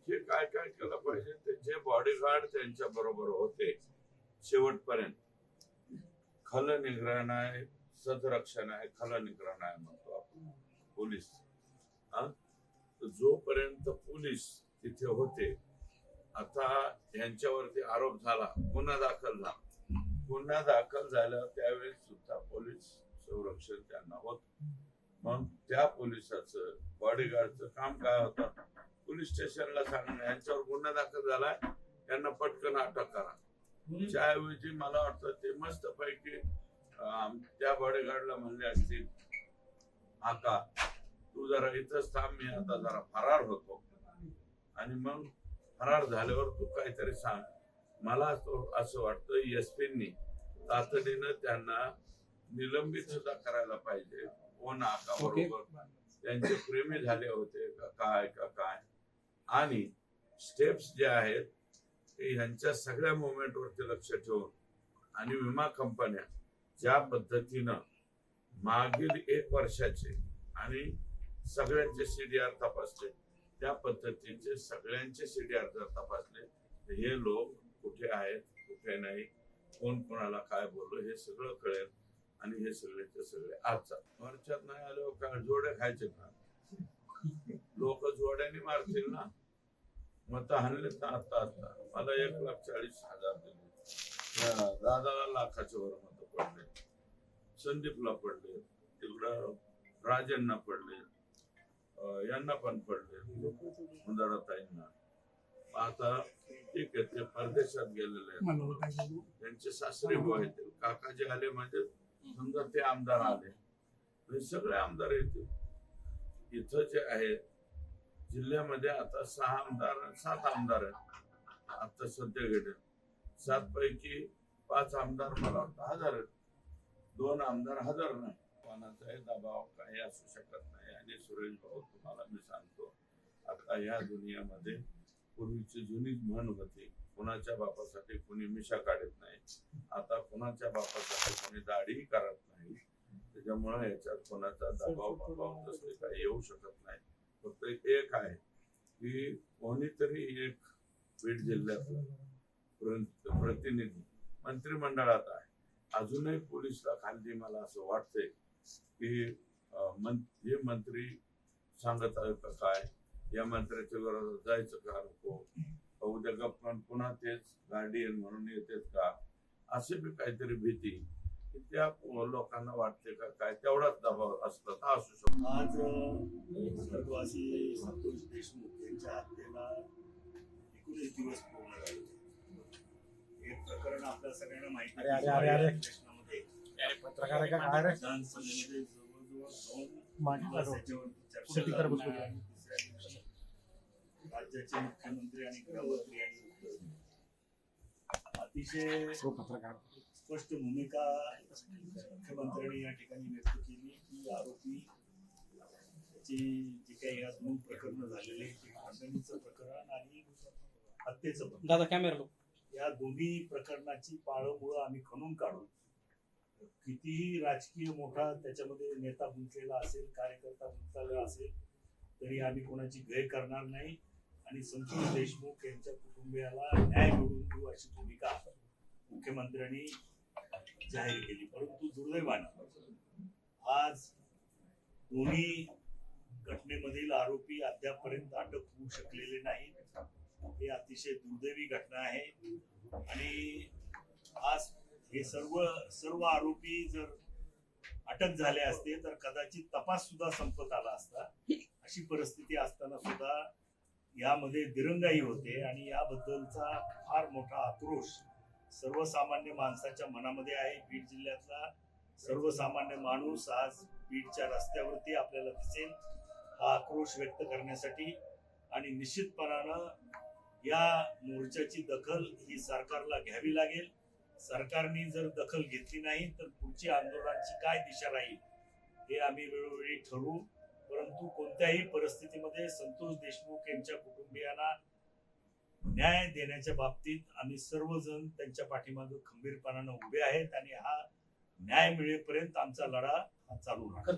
आणखी काय काय केलं पाहिजे ते जे बॉडीगार्ड त्यांच्या बरोबर होते शेवटपर्यंत. खल निग्रहण आहे सदरक्षण आहे खल निग्रहण आहे म्हणतो आपण. पोलीस. हा? जोपर्यंत पोलीस तिथे होते आता यांच्यावरती आरोप झाला गुन्हा दाखल झाला. गुन्हा दाखल झाला त्यावेळेस सुद्धा पोलीस संरक्षण त्यांना होत. मग त्या पोलिसाचं बॉडीगार्डचं काम काय होतं? पोलीस स्टेशनला सांगणं यांच्यावर गुन्हा दाखल झालाय त्यांना पटकन अटक करा. त्याऐवजी मला वाटतं ते मस्त पैकी त्या बॉडीगार्डला म्हणले असतील आका तू जरा इथंच थांब मी आता जरा फरार होतो. आणि मग फरार झाल्यावर तू काहीतरी सांग. मला तो- असं वाटतं एस पींनी तातडीनं त्यांना निलंबित सुद्धा करायला पाहिजे. कोण आका. बरोबर? त्यांचे प्रेमी झाले होते का काय का काय? आणि स्टेप्स जे आहेत ते ह्यांच्या सगळ्या मुवमेंट वरती लक्ष ठेवून आणि विमा कंपन्या ज्या पद्धतीनं मागील एक वर्षाचे आणि सगळ्यांचे सीडीआर तपासले त्या पद्धतीचे सगळ्यांचे सीडीआर जर तपासले तर हे लोक कुठे आहेत कुठे नाही कोण कोणाला काय बोललो हे सगळं कळेल आणि हे सगळेचे सगळे आज वर्षात नाही आलो का जोड्या खायचे का? लोक जोड्याने मारतील ना? मत हाणलेत ना आता आता. मला एक लाख चाळीस हजार दिले. दादाला लाखाच्या वर मत पडले. संदीपला पडले. तिकडं राजांना पडले. यांना पण पडले. मुंदाराताईंना आता ठीक आहे ते परदेशात गेलेले आहेत. त्यांचे सासरे भाऊ येतील काका जे आले म्हणजे समजा ते आमदार आले. सगळे आमदार येतील. इथं जे आहे जिल्ह्यामध्ये आता सहा आमदार सात आमदार आहेत. आता सध्या गेले सात पैकी पाच आमदार मला वाटतं हजार आहेत. दोन आमदार हजार नाही. कोणाचाही दबाव काही असू शकत नाही. आणि सुरेश भाऊ तुम्हाला मी सांगतो आता या दुनियामध्ये पूर्वीची जुनी म्हण होती कुणाच्या बापासाठी कुणी मिशा काढत नाही. आता कुणाच्या बापासाठी कोणी दाढी करत नाही. त्याच्यामुळे याच्यात कोणाचा दबाव काही येऊ शकत नाही. फक्त एक आहे की कोणीतरी एक बीड जिल्ह्यातला प्रतिनिधी मंत्रिमंडळात आहे. अजूनही पोलीसला खाली मला असं वाटतंय की मं- हे मंत्री सांगत आहेत काय? या मंत्र्याच्या विरोधात जायचं का नको? उद्या गप्पा पुन्हा तेच गार्डियन म्हणून येतात का? असे बी काहीतरी भीती की त्या लोकांना वाटते का काय? तेवढाच दबाव असला तर असू शकतो? आज स्वर्गवासी संतोष देशमुख यांच्या हत्येला एकोणीस दिवस पूर्ण झाले हे प्रकरण आपल्या सगळ्यांना माहिती अरे, अरे, अरे, अरे. अधिवेशनामध्ये पत्रकार आहे का? काय रे? विधानसभेमध्ये जवळजवळ दोन दिवस चर्चा राज्याचे मुख्यमंत्री आणि गृहमंत्री यांनी अतिशय तो पत्रकार. स्पष्ट भूमिका मुख्यमंत्र्यांनी या ठिकाणी व्यक्त केली की आरोपी ची जी काही या दोन प्रकरण झालेले खंडणीचं प्रकरण आणि हत्येचं प्रकरण. दादा कॅमेरा या दोन्ही प्रकरणाची पाळंमुळं आम्ही खणून कितीही राजकीय मोठा त्याच्यामध्ये नेता गुंतलेला असेल कार्यकर्ता गुंतलेला असेल तरी आम्ही कोणाची गय करणार नाही आणि संतोष देशमुख यांच्या कुटुंबियाला न्याय मिळवून देऊ अशी भूमिका मुख्यमंत्र्यांनी जाहीर केली परंतु दुर्दैवाने. आज दोन्ही घटनेमधील आरोपी अद्यापपर्यंत अटक होऊ शकलेले नाहीत. हे अतिशय दुर्दैवी घटना आहे. आणि आज हे सर्व सर्व आरोपी जर अटक झाले असते तर कदाचित तपास सुद्धा संपत आला असता. अशी परिस्थिती असताना सुद्धा यामध्ये दिरंगाई होते आणि याबद्दलचा फार मोठा आक्रोश सर्वसामान्य माणसाच्या मनामध्ये आहे. बीड जिल्ह्यातला सर्वसामान्य माणूस आज बीडच्या रस्त्यावरती आपल्याला दिसेल. हा आक्रोश व्यक्त करण्यासाठी आणि निश्चितपणानं या मोर्चाची दखल ही सरकारला घ्यावी लागेल. सरकारने जर दखल घेतली नाही तर पुढची आंदोलनाची काय दिशा राहील हे आम्ही वेळोवेळी ठरवू. परंतु कोणत्याही परिस्थितीमध्ये संतोष देशमुख यांच्या कुटुंबियांना न्याय देण्याच्या बाबतीत आम्ही सर्वजण त्यांच्या पाठीमागे खंबीरपणानं उभे आहेत आणि हा न्याय मिळेपर्यंत आमचा लढा हा चालू राहणार.